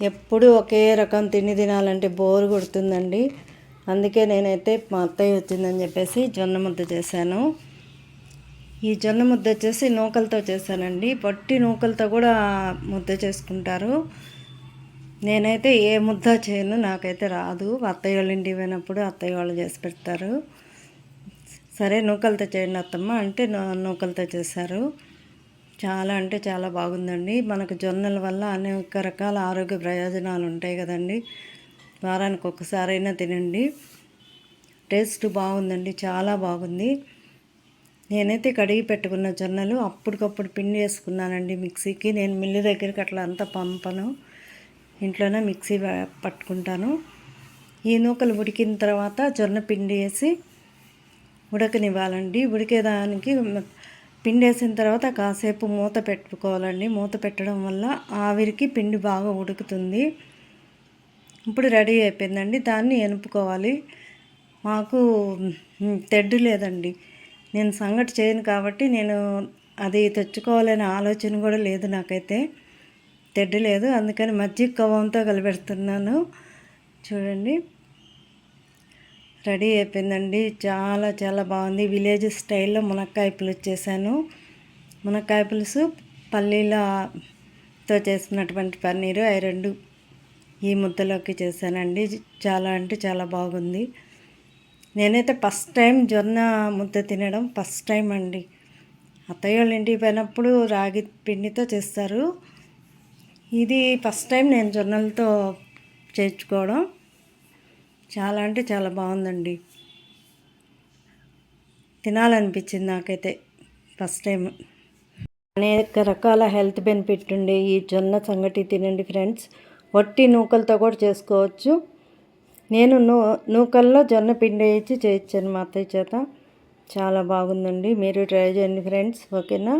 ఎప్పుడు ఒకే రకం తిండి తినాలంటే బోర్ కొడుతుందండి. అందుకే నేనైతే మా అత్తయ్య వచ్చిందని చెప్పేసి జొన్న ముద్ద చేశాను. ఈ జొన్న ముద్ద వచ్చేసి నూకలతో చేశానండి. పట్టి నూకలతో కూడా ముద్ద చేసుకుంటారు. నేనైతే ఏ ముద్ద చేయను నాకైతే రాదు. అత్తయ్య వాళ్ళ ఇంటికి పోయినప్పుడు అత్తయ్య వాళ్ళు చేసి పెడతారు. సరే నూకలతో చేయండి అత్తమ్మ అంటే నూకలతో చేశారు. చాలా అంటే చాలా బాగుందండి. మనకు జొన్నల వల్ల అనేక రకాల ఆరోగ్య ప్రయోజనాలు ఉంటాయి కదండి. వారానికి ఒక్కసారైనా తినండి. టేస్ట్ బాగుందండి. చాలా బాగుంది. నేనైతే కడిగి పెట్టుకున్న జొన్నలు అప్పటికప్పుడు పిండి వేసుకున్నానండి మిక్సీకి. నేను మిల్లు దగ్గరికి అట్లా అంతా పంపను. ఇంట్లోనే మిక్సీ పట్టుకుంటాను. ఈ నూకలు ఉడికిన తర్వాత జొన్న పిండి వేసి ఉడకనివ్వాలండి. ఉడికేదానికి పిండేసిన తర్వాత కాసేపు మూత పెట్టుకోవాలండి. మూత పెట్టడం వల్ల ఆవిరికి పిండి బాగా ఉడుకుతుంది. ఇప్పుడు రెడీ అయిపోయిందండి. దాన్ని ఎనుపుకోవాలి. మాకు తెడ్డు లేదండి. నేను సంగటి చేయను కాబట్టి నేను అది తెచ్చుకోవాలనే ఆలోచన కూడా లేదు నాకైతే. తెడ్డు లేదు. అందుకని మజ్జిగ కవ్వంతో కలిపెడుతున్నాను. చూడండి. రెడీ అయిపోయిందండి. చాలా చాలా బాగుంది. విలేజ్ స్టైల్లో మునక్కాయ పులుసు చేశాను. మునక్కాయ పులుసు పల్లీలతో చేసినటువంటి పన్నీరు. అవి రెండు ఈ ముద్దలోకి చేశానండి. చాలా అంటే చాలా బాగుంది. నేనైతే ఫస్ట్ టైం జొన్న ముద్ద తినడం ఫస్ట్ టైం అండి. అత్తయ్య వాళ్ళ ఇంటికి పోయినప్పుడు రాగి పిండితో చేస్తారు. ఇది ఫస్ట్ టైం నేను జొన్నలతో చేర్చుకోవడం చాలా అంటే చాలా బాగుందండి. తినాలనిపించింది నాకైతే ఫస్ట్ టైం అనేక రకాల హెల్త్ బెనిఫిట్ ఉండే ఈ జొన్న సంగటి తినండి ఫ్రెండ్స్. వట్టి నూకలతో కూడా చేసుకోవచ్చు. నేను నూ నూకల్లో జొన్న పిండి వేసి చేయొచ్చాను మా అత్తయ్య చేత. చాలా బాగుందండి. మీరు ట్రై చేయండి ఫ్రెండ్స్. ఓకేనా?